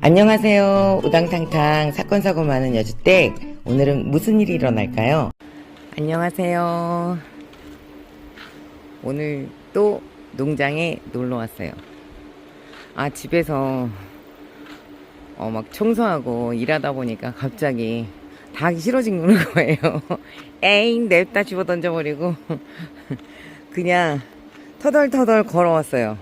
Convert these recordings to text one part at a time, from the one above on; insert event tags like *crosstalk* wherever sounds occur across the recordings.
안녕하세요. 우당탕탕 사건 사고 많은 여주댁. 오늘은 무슨 일이 일어날까요? 안녕하세요. 오늘 또 농장에 놀러 왔어요. 아 집에서 어 막 청소하고 일하다 보니까 갑자기 다 하기 싫어진 거예요. *laughs* 에잉 냅다 집어 던져버리고 *laughs* 그냥 터덜터덜 걸어왔어요.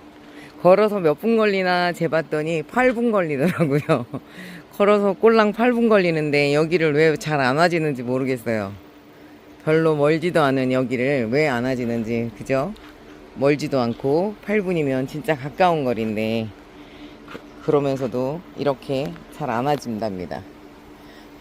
걸어서 몇 분 걸리나 재봤더니 8분 걸리더라고요. *laughs* 걸어서 꼴랑 8분 걸리는데 여기를 왜 잘 안 와지는지 모르겠어요. 별로 멀지도 않은 여기를 왜 안 와지는지, 그죠? 멀지도 않고 8분이면 진짜 가까운 거리인데, 그러면서도 이렇게 잘 안 와진답니다.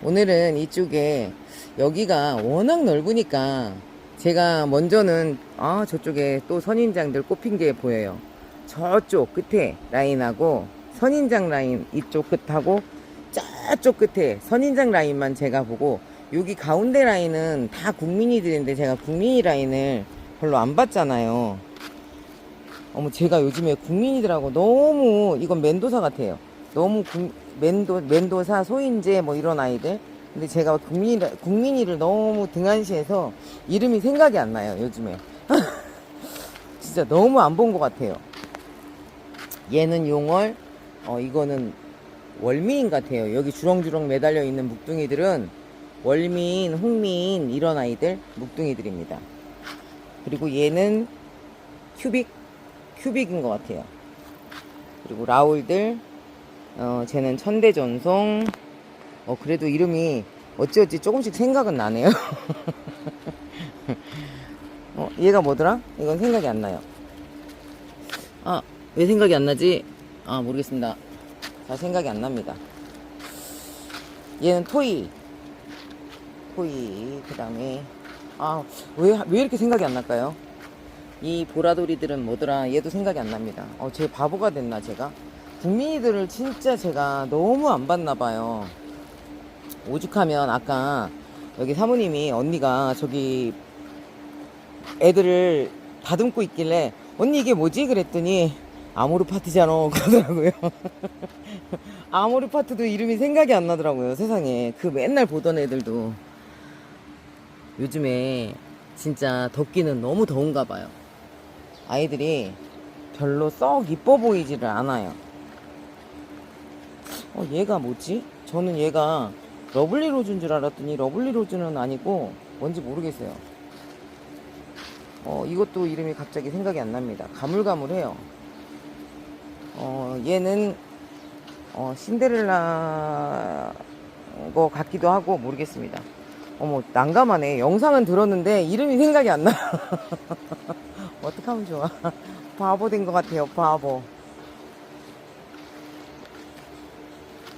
오늘은 이쪽에 여기가 워낙 넓으니까 제가 먼저는 아 저쪽에 또 선인장들 꼽힌 게 보여요. 저쪽 끝에 라인하고 선인장 라인 이쪽 끝하고 저쪽 끝에 선인장 라인만 제가 보고 여기 가운데 라인은 다 국민이들인데 제가 국민이 라인을 별로 안 봤잖아요. 어머 제가 요즘에 국민이들하고 너무 이건 멘도사 같아요. 너무 국- 멘도 멘도사 소인재 뭐 이런 아이들. 근데 제가 국민 국민이를 너무 등한시해서 이름이 생각이 안 나요 요즘에. *laughs* 진짜 너무 안 본 것 같아요. 얘는 용월, 어, 이거는 월미인 같아요. 여기 주렁주렁 매달려 있는 묵둥이들은 월미인, 홍미인, 이런 아이들, 묵둥이들입니다. 그리고 얘는 큐빅, 큐빅인 것 같아요. 그리고 라울들, 어, 쟤는 천대전송, 어, 그래도 이름이 어찌어찌 조금씩 생각은 나네요. *laughs* 어, 얘가 뭐더라? 이건 생각이 안 나요. 아, 왜 생각이 안 나지? 아, 모르겠습니다. 잘 생각이 안 납니다. 얘는 토이. 토이. 그 다음에, 아, 왜, 왜 이렇게 생각이 안 날까요? 이 보라돌이들은 뭐더라? 얘도 생각이 안 납니다. 어, 제 바보가 됐나, 제가? 국민이들을 진짜 제가 너무 안 봤나 봐요. 오죽하면 아까 여기 사모님이 언니가 저기 애들을 다듬고 있길래 언니 이게 뭐지? 그랬더니 아모르 파트잖아 그러더라고요. *laughs* 아모르 파트도 이름이 생각이 안 나더라고요. 세상에 그 맨날 보던 애들도 요즘에 진짜 덥기는 너무 더운가 봐요. 아이들이 별로 썩 이뻐 보이지를 않아요. 어 얘가 뭐지? 저는 얘가 러블리 로즈인 줄 알았더니 러블리 로즈는 아니고 뭔지 모르겠어요. 어, 이것도 이름이 갑자기 생각이 안 납니다. 가물가물해요. 어, 얘는, 어, 신데렐라 거 같기도 하고 모르겠습니다. 어머, 난감하네. 영상은 들었는데 이름이 생각이 안 나요. *laughs* 어떡하면 좋아. 바보 된 것 같아요, 바보.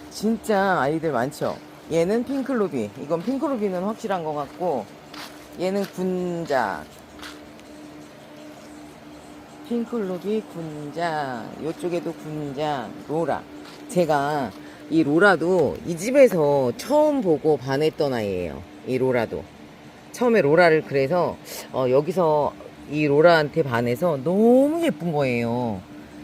진짜 아이들 많죠? 얘는 핑클루비. 이건 핑클루비는 확실한 것 같고, 얘는 군자. 핑클루비 군장 이쪽에도 군장 로라. 제가 이 로라도 이 집에서 처음 보고 반했던 아이예요 이 로라도. 처음에 로라를 그래서 어, 여기서 이 로라한테 반해서 너무 예쁜 거예요.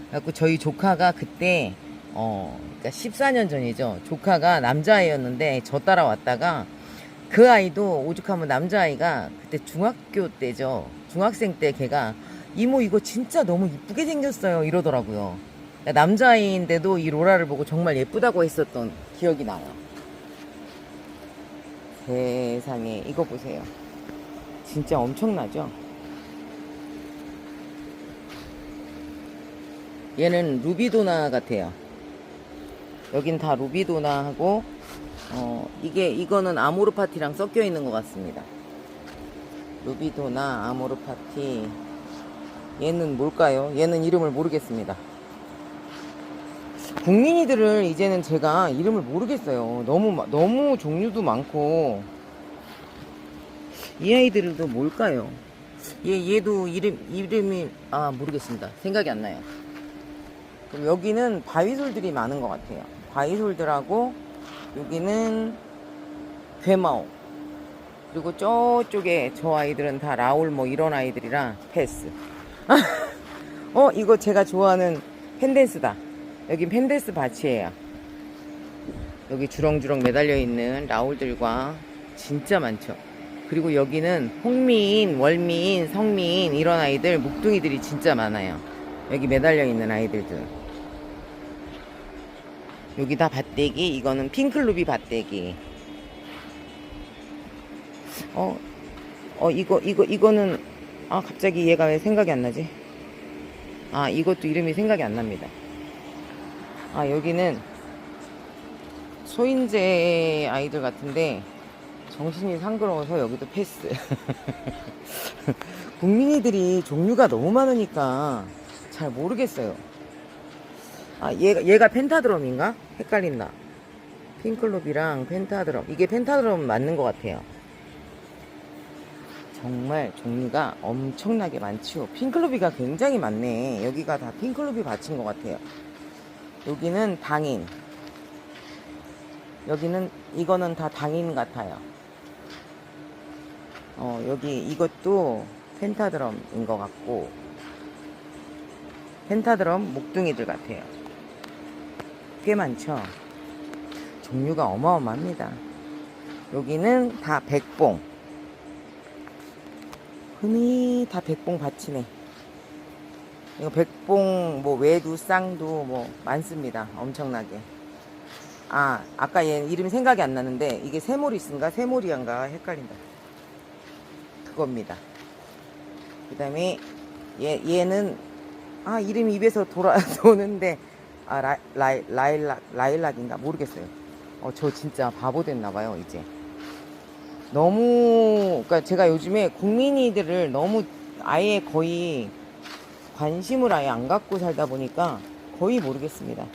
그래갖고 저희 조카가 그때 어 그러니까 14년 전이죠. 조카가 남자아이였는데 저 따라왔다가 그 아이도 오죽하면 남자아이가 그때 중학교 때죠. 중학생 때 걔가 이모 이거 진짜 너무 이쁘게 생겼어요. 이러더라고요. 남자아이인데도 이 로라를 보고 정말 예쁘다고 했었던 기억이 나요. 세상에 이거 보세요. 진짜 엄청나죠? 얘는 루비도나 같아요. 여긴 다 루비도나하고 어 이게 이거는 아모르 파티랑 섞여 있는 것 같습니다. 루비도나 아모르 파티 얘는 뭘까요? 얘는 이름을 모르겠습니다. 국민이들을 이제는 제가 이름을 모르겠어요. 너무 마- 너무 종류도 많고 이 아이들도 뭘까요? 얘 얘도 이름 이름이 아 모르겠습니다. 생각이 안 나요. 그리고 여기는 바위솔들이 많은 것 같아요. 바위솔들하고 여기는 괴마오 그리고 저쪽에 저 아이들은 다 라울 뭐 이런 아이들이라 패스. *laughs* 어, 이거 제가 좋아하는 펜댄스다. 여긴 펜댄스 밭이에요. 여기 주렁주렁 매달려 있는 라울들과 진짜 많죠. 그리고 여기는 홍미인, 월미인, 성미인 이런 아이들 묵둥이들이 진짜 많아요. 여기 매달려 있는 아이들들. 여기 다 밭대기, 이거는 핑클루비 밭대기. 어, 어, 이거, 이거, 이거는, 아, 갑자기 얘가 왜 생각이 안 나지? 아, 이것도 이름이 생각이 안 납니다. 아, 여기는 소인재 아이들 같은데, 정신이 상그러워서 여기도 패스. *laughs* 국민이들이 종류가 너무 많으니까 잘 모르겠어요. 아, 얘가, 얘가 펜타드럼인가? 헷갈린다. 핑클롭이랑 펜타드럼. 이게 펜타드럼 맞는 것 같아요. 정말 종류가 엄청나게 많지요. 핑클루비가 굉장히 많네. 여기가 다 핑클루비 받친 것 같아요. 여기는 당인. 여기는 이거는 다 당인 같아요. 어, 여기 이것도 펜타드럼인 것 같고 펜타드럼 목둥이들 같아요. 꽤 많죠. 종류가 어마어마합니다. 여기는 다 백봉. 흔히 다 백봉 밭이네. 이거 백봉 뭐 외두 쌍두 뭐 많습니다. 엄청나게. 아 아까 얘 이름이 생각이 안 나는데 이게 세모리스인가 세모리안가 헷갈린다. 그겁니다. 그다음에 얘 얘는 아 이름이 입에서 돌아 *laughs* 도는데 아 라, 라이 라일락 라일락인가 모르겠어요. 어 저 진짜 바보 됐나 봐요 이제. 너무 그러니까 제가 요즘에 국민이들을 너무 아예 거의 관심을 아예 안 갖고 살다 보니까 거의 모르겠습니다.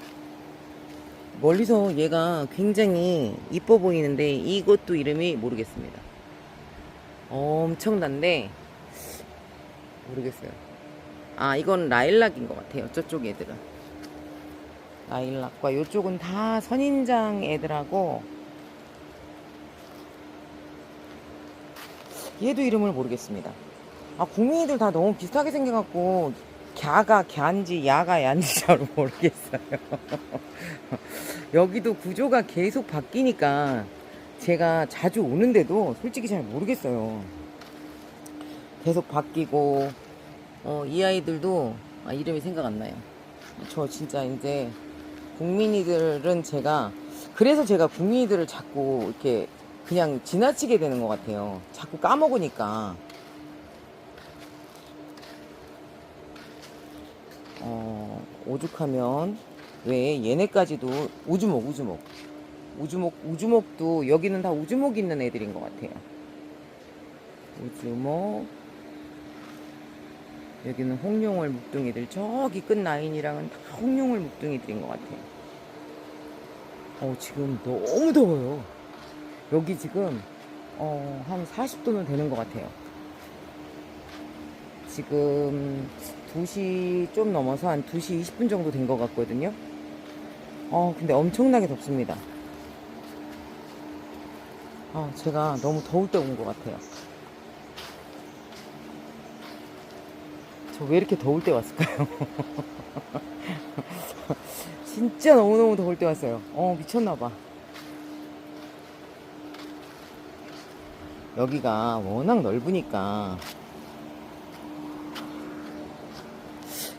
멀리서 얘가 굉장히 이뻐 보이는데 이것도 이름이 모르겠습니다. 엄청난데 모르겠어요. 아 이건 라일락인 것 같아요. 저쪽 애들은 라일락과 이쪽은 다 선인장 애들하고 얘도 이름을 모르겠습니다. 아, 국민이들 다 너무 비슷하게 생겨갖고, 갸가 갸인지 야가 얀지 잘 *laughs* 모르겠어요. *laughs* 여기도 구조가 계속 바뀌니까 제가 자주 오는데도 솔직히 잘 모르겠어요. 계속 바뀌고, 어, 이 아이들도 아, 이름이 생각 안 나요. 저 진짜 이제 국민이들은 제가, 그래서 제가 국민이들을 자꾸 이렇게 그냥 지나치게 되는 것 같아요. 자꾸 까먹으니까. 어, 오죽하면 왜 얘네까지도 우주목, 우주목. 우주목, 우주목도 여기는 다 우주목 있는 애들인 것 같아요. 우주목. 여기는 홍룡월 묵둥이들. 저기 끝 라인이랑은 다 홍룡월 묵둥이들인 것 같아요. 어, 지금 너무 더워요. 여기 지금 어, 한 40도는 되는 것 같아요. 지금 2시 좀 넘어서 한 2시 20분 정도 된 것 같거든요. 어, 근데 엄청나게 덥습니다. 아, 제가 너무 더울 때 온 것 같아요. 저 왜 이렇게 더울 때 왔을까요? *laughs* 진짜 너무너무 더울 때 왔어요. 어, 미쳤나봐. 여기가 워낙 넓으니까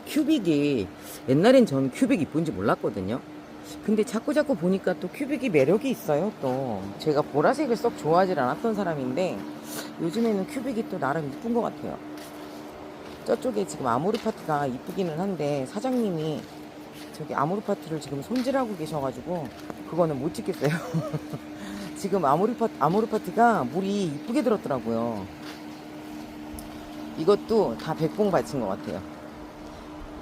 큐빅이 옛날엔 전 큐빅 이쁜지 몰랐거든요. 근데 자꾸 자꾸 보니까 또 큐빅이 매력이 있어요. 또 제가 보라색을 썩 좋아하지 않았던 사람인데 요즘에는 큐빅이 또 나름 이쁜 것 같아요. 저쪽에 지금 아모르 파트가 이쁘기는 한데 사장님이 저기 아모르 파트를 지금 손질하고 계셔가지고 그거는 못 찍겠어요. *laughs* 지금 아모르 파트, 아모르 파트가 물이 이쁘게 들었더라고요. 이것도 다 백봉 받친 것 같아요.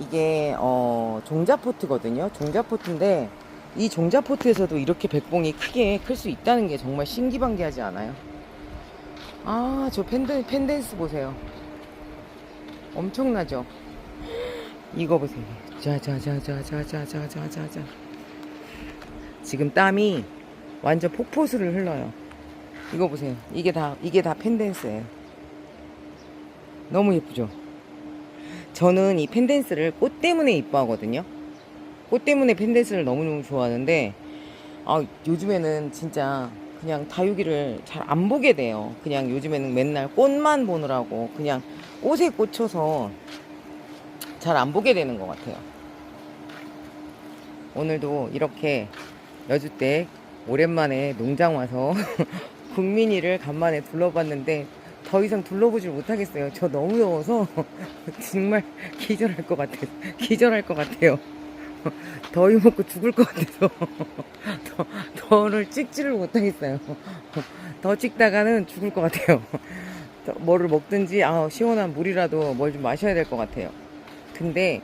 이게 어, 종자포트거든요. 종자포트인데 이 종자포트에서도 이렇게 백봉이 크게 클 수 있다는 게 정말 신기반기하지 않아요? 아, 저 펜든, 펜댄스 보세요. 엄청나죠? 이거 보세요. 자자자자자자자자자. 지금 땀이 완전 폭포수를 흘러요. 이거 보세요. 이게 다 이게 다 펜댄스예요. 너무 예쁘죠? 저는 이 펜댄스를 꽃 때문에 이뻐하거든요. 꽃 때문에 펜댄스를 너무너무 좋아하는데 아, 요즘에는 진짜 그냥 다육이를 잘 안 보게 돼요. 그냥 요즘에는 맨날 꽃만 보느라고 그냥 꽃에 꽂혀서 잘 안 보게 되는 것 같아요. 오늘도 이렇게 여주댁 오랜만에 농장 와서 *laughs* 국민이를 간만에 둘러봤는데 더 이상 둘러보질 못하겠어요. 저 너무 더워서 *laughs* 정말 기절할 것 같아요. 기절할 것 같아요. *laughs* 더위 먹고 죽을 것 같아서 더, 더를 찍지를 못하겠어요. 더 찍다가는 죽을 것 같아요. 더 뭐를 먹든지 아 시원한 물이라도 뭘 좀 마셔야 될 것 같아요. 근데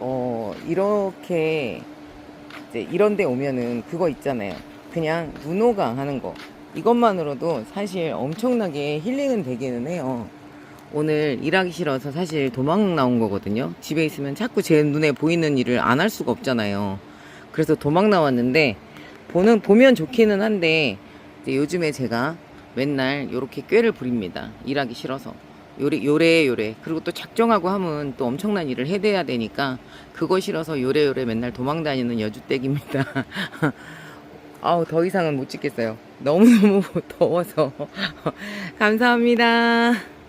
어 이렇게 이제 이런 데 오면은 그거 있잖아요. 그냥 눈호강 하는 거. 이것만으로도 사실 엄청나게 힐링은 되기는 해요. 오늘 일하기 싫어서 사실 도망 나온 거거든요. 집에 있으면 자꾸 제 눈에 보이는 일을 안 할 수가 없잖아요. 그래서 도망 나왔는데 보는 보면 좋기는 한데 요즘에 제가 맨날 이렇게 꾀를 부립니다. 일하기 싫어서 요래 요래 요래 그리고 또 작정하고 하면 또 엄청난 일을 해대야 되니까 그거 싫어서 요래 요래 맨날 도망 다니는 여주댁입니다. *laughs* 아우 더 이상은 못 찍겠어요. 너무 너무 *laughs* 더워서 *laughs* 감사합니다.